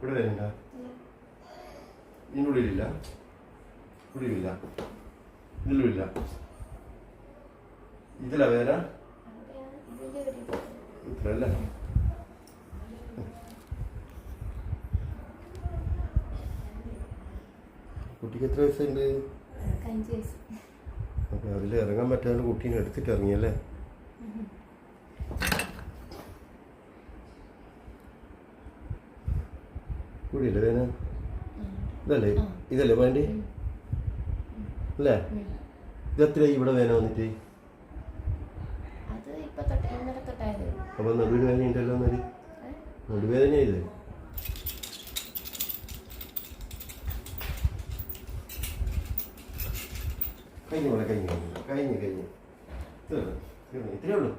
ഇവിടെ വരണ്ട. ഇതിന്റെ ഉള്ളിലില്ല. ഉള്ളിലില്ല. ഇതിലുമില്ല. ഇതിലാ വേറെ? ഇത്രല്ല കുട്ടിക്ക് എത്ര വയസ്സുണ്ട്? അപ്പൊ അതിൽ ഇറങ്ങാൻ പറ്റാതെ കുട്ടീനെ എടുത്തിട്ട് ഇറങ്ങിയല്ലേ? കൂടിയില്ലേ വേന ഇതല്ലേ. ഇതല്ലേ വേണ്ടി അല്ലേ ഇതെത്രയായി ഇവിടെ വേന വന്നിട്ട്? അപ്പൊ നടുവേദന ഉണ്ടല്ലോ എന്നൊരു നടുവേദന ഇത് കഴിഞ്ഞു മോളെ കഴിഞ്ഞു കഴിഞ്ഞു കഴിഞ്ഞു ഇത്രയേ ഇത്രേ ഉള്ളൂ. ഇത്രേ ഉള്ളൂ.